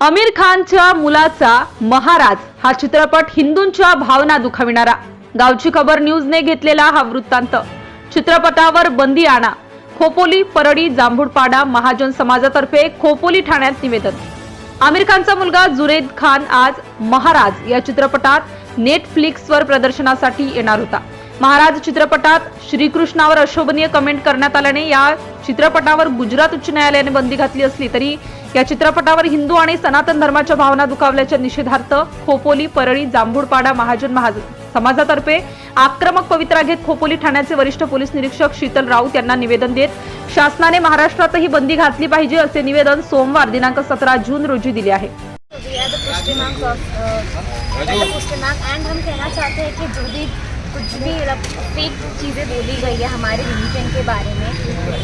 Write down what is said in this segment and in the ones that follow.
आमिर खानच्या मुलाचा महाराज हा चित्रपट हिंदूंच्या भावना दुखाविणारा. गावची खबर न्यूजने घेतलेला हा वृत्तांत. चित्रपटावर बंदी आणा. खोपोली परडी जांभूळपाडा महाजन समाजातर्फे खोपोली ठाण्यात निवेदन. आमिर खानचा मुलगा जुरेद खान आज महाराज या चित्रपटात नेटफ्लिक्सवर प्रदर्शनासाठी येणार होता. महाराज चित्रपटात श्रीकृष्णावर अशोभनीय कमेंट करण्यात आल्याने या चित्रपटावर गुजरात उच्च न्यायालयाने बंदी घातली असली तरी या चित्रपटावर हिंदू आणि सनातन धर्माच्या भावना दुखावल्याच्या निषेधार्थ खोपोली परळी जांभूडपाडा महाजन महाज समाजातर्फे आक्रमक पवित्रा घेत खोपोली ठाण्याचे वरिष्ठ पोलीस निरीक्षक शीतल राऊत यांना निवेदन देत शासनाने महाराष्ट्रातही बंदी घातली पाहिजे असे निवेदन सोमवार दिनांक सतरा जून रोजी दिले आहे uh, हम कहना चाहते हैं कि जो भी कुछ भी मतलब फेक चीज़ें बोली गई है हमारे रिलीजन के बारे में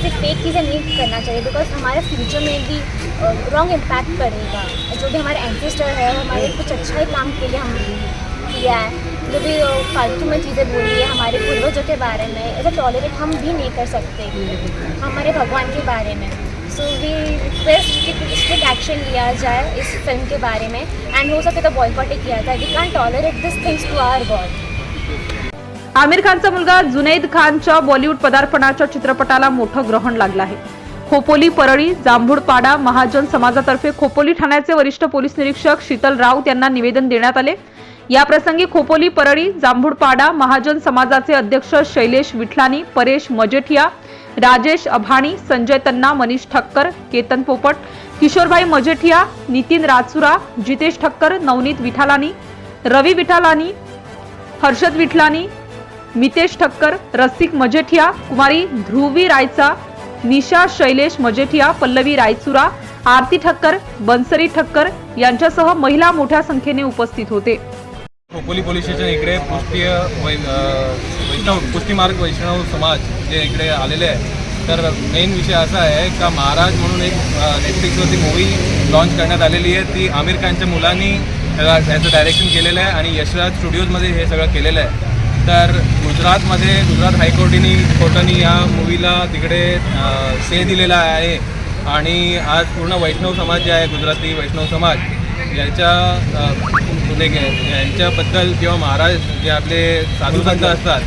सिर्फ़ फेक चीज़ें नहीं करना चाहिए बिकॉज़ हमारे फ्यूचर में भी रॉन्ग इम्पैक्ट पड़ेगा जो भी हमारे एंसेस्टर है, हमारे कुछ अच्छा ही काम के लिए हम किया है, जो भी फालतू में चीज़ें बोली है हमारे पूर्वजों के बारे में, ऐसा टॉलरेट हम भी नहीं कर सकते हमारे भगवान के बारे में। सो वी रिक्वेस्ट कि स्ट्रिक्ट एक्शन लिया जाए इस फ़िल्म के बारे में एंड हो सके तो बॉयकॉट ही किया जाए। We can tolerate this things to our god Aamir खानचा मुलगा जुनैद खानच्या बॉलिवूड पदार्पणाच्या चित्रपटाला मोठं ग्रहण लागलं आहे. खोपोली परळी जांभूडपाडा महाजन समाजातर्फे खोपोली ठाण्याचे वरिष्ठ पोलीस निरीक्षक शीतल राऊत यांना निवेदन देण्यात आले. या प्रसंगी खोपोली परळी जांभूडपाडा महाजन समाजाचे अध्यक्ष शैलेश विठलानी परेश मजेठिया राजेश अभाणी संजय तन्ना मनीष ठक्कर केतन पोपट किशोरभाई मजेठिया नितीन राचुरा जितेश ठक्कर नवनीत विठालानी रवी विठालानी हर्षद विठलानी मितेश ठक्कर रसिक मजेठिया कुमारी ध्रुवी रायचा निशा शैलेश मजेठिया पल्लवी रायचुरा आरती ठक्कर बनसरी ठक्कर यांच्यासह महिला मोठ्या संख्येने उपस्थित होते. खोपोली पोलीस स्टेशन इकडे पुष्टीय वै वैष्णव पुष्टीमार्ग वैष्णव समाज जे इकडे आलेले आहे तर मेन विषय असा आहे का महाराज म्हणून एक नेटफ्लिक्सवरती मूवी लॉन्च करण्यात आलेली आहे. ती आमिर खानच्या मुलांनी त्याला त्याचं डायरेक्शन केलेलं आहे आणि यशराज स्टुडिओजमध्ये हे सगळं केलेलं आहे. तर गुजरातमध्ये गुजरात हायकोर्टीनी कोर्टाने या मूवीला तिकडे से दिलेला आहे. आणि आज पूर्ण वैष्णव समाज जे आहे गुजराती वैष्णव समाज यांच्या यांच्याबद्दल किंवा महाराज जे आपले साधू संत असतात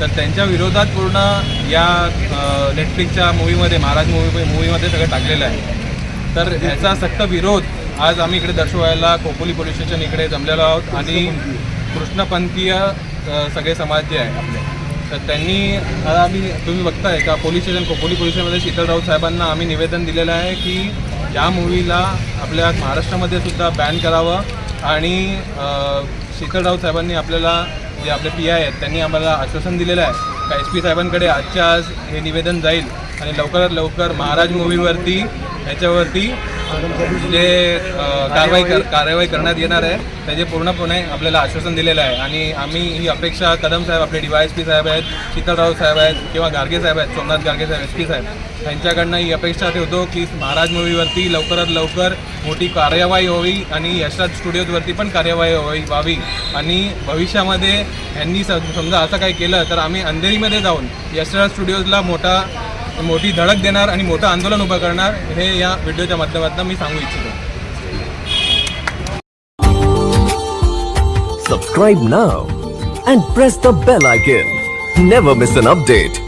तर त्यांच्या विरोधात पूर्ण या नेटफ्लिक्सच्या मूवीमध्ये महाराज मूवी मूवीमध्ये सगळं टाकलेलं आहे. तर याचा सक्त विरोध आज आम्ही इकडे दर्शवायला खोपोली पोलीस स्टेशन इकडे जमलेलो आहोत. आणि कृष्णपंथीय सगळे समाज जे आहे आपले. तर त्यांनी आता आम्ही तुम्ही बघताय का पोलीस स्टेशन खोपोली पोलीस स्टेशनमध्ये शीतल राऊत साहेबांना आम्ही निवेदन दिलेलं आहे की या मूवीला आपल्या महाराष्ट्रामध्ये सुद्धा बॅन करावं आणि शीतल राऊत साहेबांनी आपल्याला जे आपले पी आय आहेत त्यांनी आम्हाला आश्वासन दिलेलं आहे. का एस पी साहेबांकडे आजच्या आज हे निवेदन जाईल आणि लवकरात लवकर महाराज मूवीवरती ह्याच्यावरती जे कारवाई कर कारवाई करण्यात येणार आहे त्याचे पूर्णपणे आपल्याला आश्वासन दिलेलं आहे. आणि आम्ही ही अपेक्षा कदम साहेब आपले डी वाय एस पी साहेब आहेत शीतलराव साहेब आहेत किंवा गार्गे साहेब आहेत सोमनाथ गार्गे साहेब एस पी साहेब यांच्याकडनं ही अपेक्षा ठेवतो की महाराज मूवीवरती लवकरात लवकर मोठी कार्यवाही व्हावी आणि यशराज स्टुडिओजवरती पण कार्यवाही व्हावी व्हावी. आणि भविष्यामध्ये यांनी समजा असं काही केलं तर आम्ही अंधेरीमध्ये जाऊन यशराज स्टुडिओजला मोठा मोठी धडक देणार आणि मोठं आंदोलन उभं करणार हे या व्हिडिओच्या माध्यमातून मी सांगू इच्छितो subscribe now and press the bell icon never miss an update